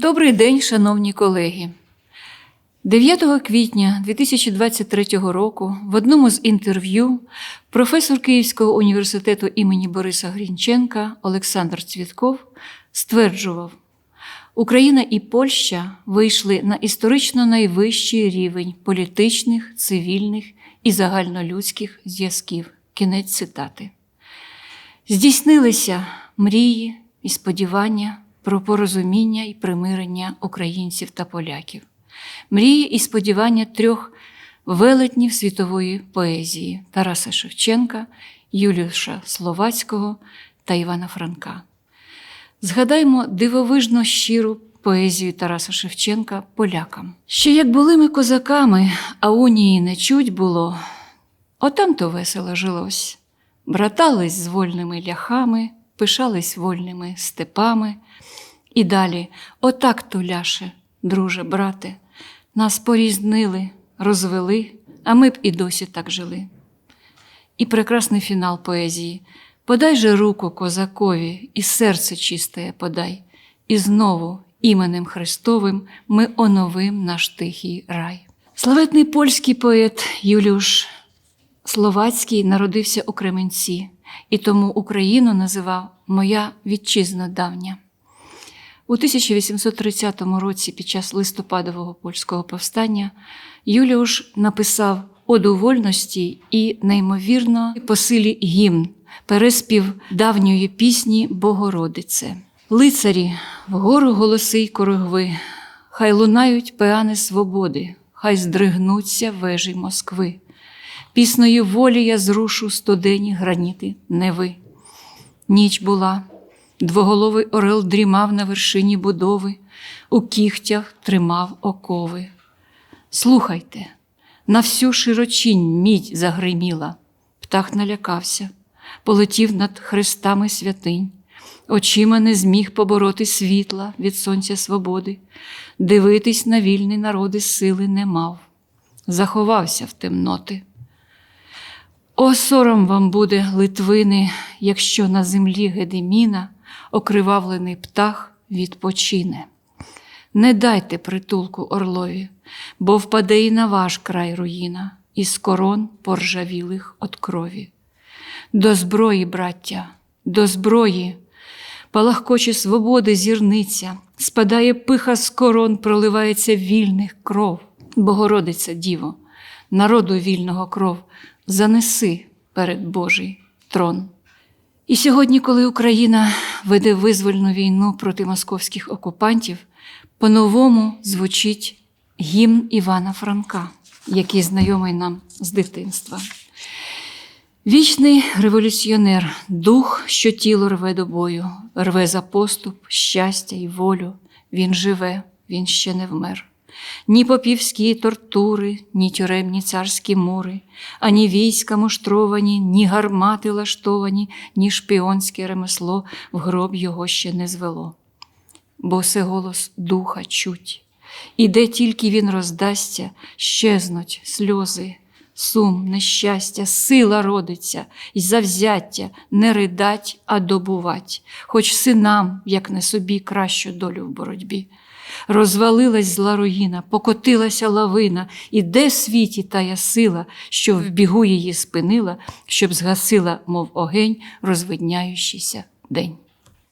Добрий день, шановні колеги. 9 квітня 2023 року в одному з інтерв'ю професор Київського університету імені Бориса Грінченка Олександр Цвітков стверджував, Україна і Польща вийшли на історично найвищий рівень політичних, цивільних і загальнолюдських зв'язків. Кінець цитати. Здійснилися мрії і сподівання про порозуміння і примирення українців та поляків, мрії і сподівання трьох велетнів світової поезії Тараса Шевченка, Юліуша Словацького та Івана Франка. Згадаймо дивовижно щиру поезію Тараса Шевченка полякам. Ще як були ми козаками, а унії не чуть було, отам то весело жилось. Братались з вольними ляхами, пишались вольними степами. І далі, отак то, ляше, друже, брате, нас порізнили, розвели, а ми б і досі так жили. І прекрасний фінал поезії. Подай же руку козакові, і серце чисте подай, і знову іменем Христовим ми оновим наш тихий рай. Славетний польський поет Юліуш Словацький народився у Кременці, і тому Україну називав Моя вітчизна давня. У 1830 році, під час листопадового польського повстання, Юліуш написав Оду вольності і неймовірно по силі гімн, переспів давньої пісні Богородице. Лицарі, вгору голоси й корогви, хай лунають пеани свободи, хай здригнуться вежі Москви. Пісною волі я зрушу стодені граніти. Неви. Ніч була, двоголовий орел дрімав на вершині будови, у кігтях тримав окови. Слухайте, на всю широчінь мідь загриміла, птах налякався, полетів над хрестами святинь, очима не зміг побороти світла від сонця свободи, дивитись на вільні народи сили не мав, заховався в темноти. О, сором вам буде, Литвини, якщо на землі Гедеміна окривавлений птах відпочине. Не дайте притулку орлові, бо впаде і на ваш край руїна, із корон поржавілих от крові. До зброї, браття, до зброї, палахкоче свободи зірниця, спадає пиха з корон, проливається вільних кров. Богородиця Діво, народу вільного кров, занеси перед Божий трон. І сьогодні, коли Україна веде визвольну війну проти московських окупантів, по-новому звучить гімн Івана Франка, який знайомий нам з дитинства. Вічний революціонер, дух, що тіло рве до бою, рве за поступ, щастя і волю. Він живе, він ще не вмер. Ні попівські тортури, ні тюремні царські мури, ані війська муштровані, ні гармати лаштовані, ні шпіонське ремесло в гроб його ще не звело. Бо се голос духа чуть, і де тільки він роздасться, щезнуть сльози, сум, нещастя, сила родиться, й завзяття не ридать, а добувать, хоч синам, як не собі, кращу долю в боротьбі. Розвалилась зла руїна, покотилася лавина, і де світі тая сила, що в бігу її спинила, щоб згасила, мов огень, розвидняючийся день.